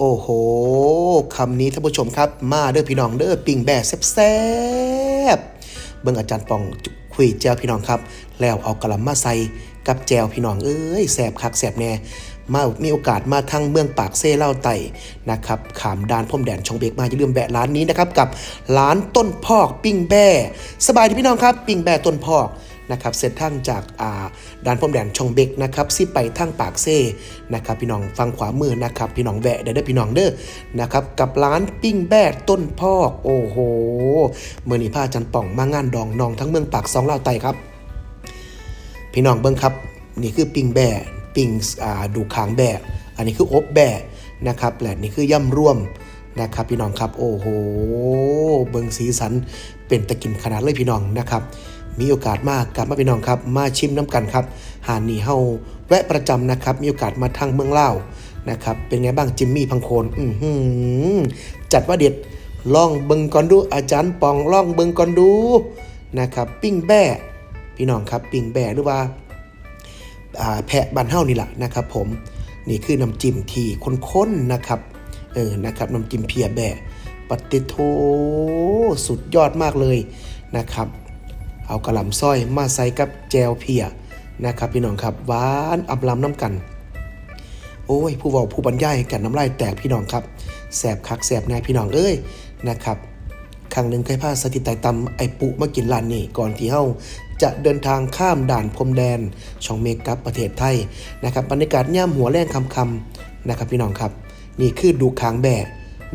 โอ้โหคำนี้ท่านผู้ชมครับ มาเด้อพี่น้องเด้อปิ่งแบะแซ่บๆเบิ่งอาจารย์ปองคุยแจวพี่น้องครับ แล้วเอากระหลำมาใส่กับแจวพี่น้องเอ้ยแซ่บคักแซ่บแน่มามีโอกาสมาทางเมืองปากเซ่เล่าไต่นะครับขามดานพรมแดนชองเบกมาอย่าลืมแบะร้านนี้นะครับกับร้านต้นพอกปิ้งแบ่สบายดีพี่น้องครับ ปิ้งแบ่ต้นพอก นะครับเสร็จทั้งจากอ่าดานพรมแดนชองเบกนะครับสิไปทางปากเซ่นะครับพี่น้องฟังขวามือนะครับพี่น้องแวะเด้อพี่น้องเด้อนะครับกับร้านปิ้งแบ่ต้นพอกโอ้โหเมื่อนี้พาอาจันป่องมางานดองนองทั้งเมืองปากสองเล่าไต่ครับ พี่น้องเบิ้งครับนี่คือปิ้งแบะปิงอ่าดูขางแบะอันนี้คืออบแบะนะครับและนี่คือย่ำร่วมนะครับพี่น้องครับโอ้โหเบิ้งสีสันเป็นตะกินขนาดเลยพี่น้องนะครับ มีโอกาสมากกลับมาพี่น้องครับ มาชิมน้ำกันครับหาดนี่เฮาแวะประจำนะครับ มีโอกาสมาทางเมืองเล่านะครับ เป็นไงบ้างจิมมี่พังโคนอืจัดว่าเด็ดล่องเบิงก่อนดูอาจารย์ปองล่องเบิงก่อนดูนะครับ ปิ้งแบะพี่น้องครับ ปิ่งแบะหรือว่าแพะบันเฮ้านี่แหละนะครับ ผมนี่คือน้ำจิ้มที่ข้นๆนะครับเออนะครับน้ำจิ้มเพียแบะปฏิโทสุดยอดมากเลยนะครับ เอากระหล่ำสร้อยมาใส่กับแจวเพียนะครับพี่น้องครับหวานอำลำน้ำกัน โอ้ย ผู้เว้าผู้บรรยายกันน้ำลายแตกพี่น้องครับแสบคักแสบแน่พี่น้องเอ้ยนะครับครั้งหนึ่งเคยพาสถิตไตตำไอปุมากินร้านนี้ก่อนที่เฮาจะเดินทางข้ามด่านพรมแดนช่องเมกับประเทศไทยนะครับบรรยากาศย่ามหัวแรงคำคำนะครับพี่น้องครับ นี่คือดูคางแบะ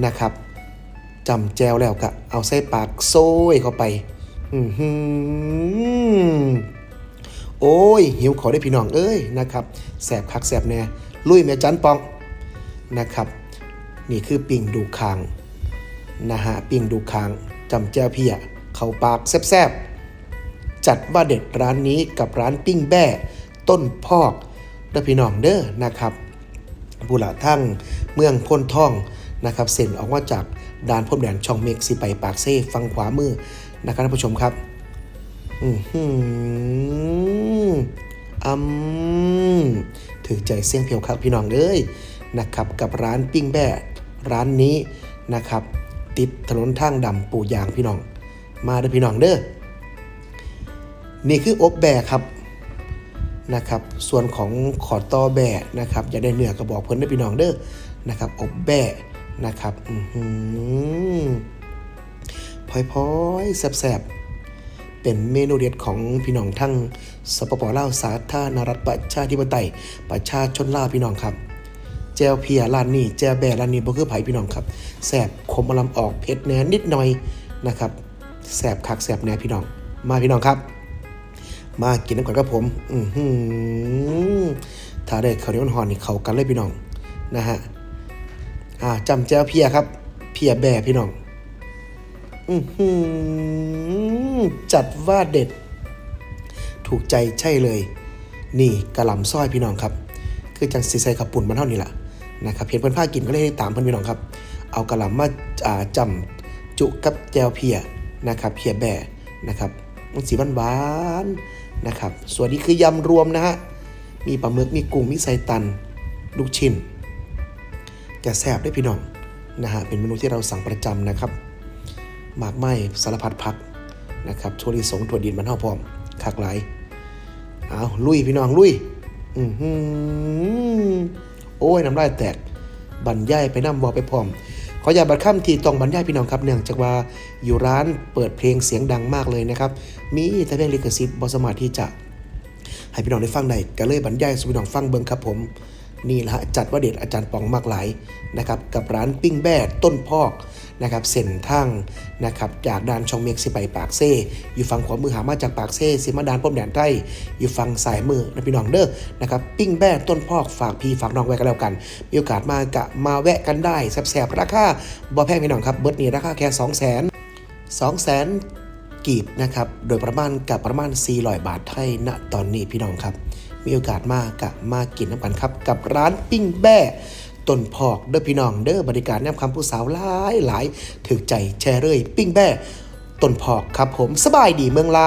นะครับจำแจวแล้วก็เอาใส่ปากโซ่เข้าไป โอ้ย หิวขอได้พี่น้องเอ้ยนะครับแสบคักแสบแน่ลุยแม่จันปองนะครับ นี่คือปิ่งดูคางนะฮะปิ่งดูคางจำแจ้วเพียเขาปากแซบๆ จัดว่าเด็ดร้านนี้กับร้านปิ้งแบ้ต้นพอกเด้อพี่น้องเด้อนะครับบุระทั้งเมืองพ้นท่องนะครับเส้นออกมาจากด่านพรมแดนช่องเมกสิไปปากเซ่ฟังขวามือ นะครับท่านผู้ชมครับ อือหืออืมถือใจเสียงเพียวครับพี่น้องเอ้ยนะครับ กับร้านปิ้งแบ่ร้านนี้นะครับ ติดถนนทางดำปู่ยางพี่น้อง มาเด้อพี่น้องเด้อนี่คืออบแบ่ครับนะครับ ส่วนของขอตอแบ่นะครับ อย่าได้เหนือกระบอกเพิ่นเด้อพี่น้องเด้อนะครับ อบแบ่นะครับ อือหือ พลอยๆแซ่บๆ เป็นเมนูเด็ดของพี่น้องทั้งสปปลาวสาธารณรัฐประชาธิปไตย ประชาชนลาวพี่น้องครับ แจวเพียร้านนี้แจวแบร้านนี้บ่คือไผพี่น้องครับแสบคมอลำออกเผ็ดแหน่นิดหน่อยนะครับแสบคักแสบแหน่พี่น้อง มาพี่น้องครับ มากินน้ำกันกับผม อือหือถ้าได้ข้าวเหนียวหอนนี่เข้ากันเลยพี่น้องนะฮะอ่าจำแจวเพียครับ เพียแบพี่น้อง จัดว่าเด็ด ถูกใจใช่เลย นี่กระหล่ำซอยพี่น้องครับ คือจังสีใส่ขับปุ่นมันเท่านี้แหละนะครับเพียนเพื่อนผ้ากินก็เลยตามเพื่อนพี่น้องครับ เอากระหล่ำมาาจำจุกับแจวเพียนะครับเพียแบ่นะครับมันสีหวานๆนะครับ ส่วนนี้คือยำรวมนะฮะมีปลาหมึกมีกุ้งมีไส้ตัน ลูกชิ้นจะแซ่บได้พี่น้องนะฮะเป็นเมนูที่เราสั่งประจำนะครับ หมากไม้สารพัดพักนะครับถั่วลิสงถั่วดินมันเท่าพร้อมคักหลายเอาลุยพี่น้องลุยอือโอ้ยน้ำลายแตกบรรยายไปน้ำวอไปพร้อม ขออย่าบัดค่ำทีตองบรรยายพี่น้องครับเนื่องจากว่าอยู่ร้านเปิดเพลงเสียงดังมากเลยนะครับ มีแต่เพลงลิขสิทธิ์บอสมาที่จะให้พี่น้องได้ฟังได้ก็เลยบรรยายสู่พี่น้องฟังเบิ่งครับผม นี่แหละจัดว่าเด็ดอาจารย์ปองมากหลายนะครับกับร้านปิ้งแบ่ต้นพอกนะครับเส้นทางนะครับจากด่านชองเมกสิไปปากเซ่อยู่ฝั่งขวามือหามาจากปากเซ่สิมาดานพรมแดนไทยอยู่ฝั่งซ้ายมือนะพี่น้องเด้อนะครับปิ้งแบ่ต้นพอกฝากพี่ฝากน้องไว้กันแล้วกัน มีโอกาสมากะมาแวะกันได้แสบๆราคาบ่แพงพี่น้องครับเบิร์ดนี่ราคาแค่ 2 0 0 0 0 0 2 0 0 0 0กีบนะครับโดยประมาณกับประมาณ400บาทไทยณตอนนี้พี่น้องครับ มีโอกาสมากกะมากินน้ำกันครับ กับร้านปิ้งแบ้ต้นพอกเด้อพี่น้องเด้อบริการแนบคำผู้สาวหลายหลายถึกใจแชร์เลยปิ้งแบ้ต้นพอกครับผมสบายดีเมืองลา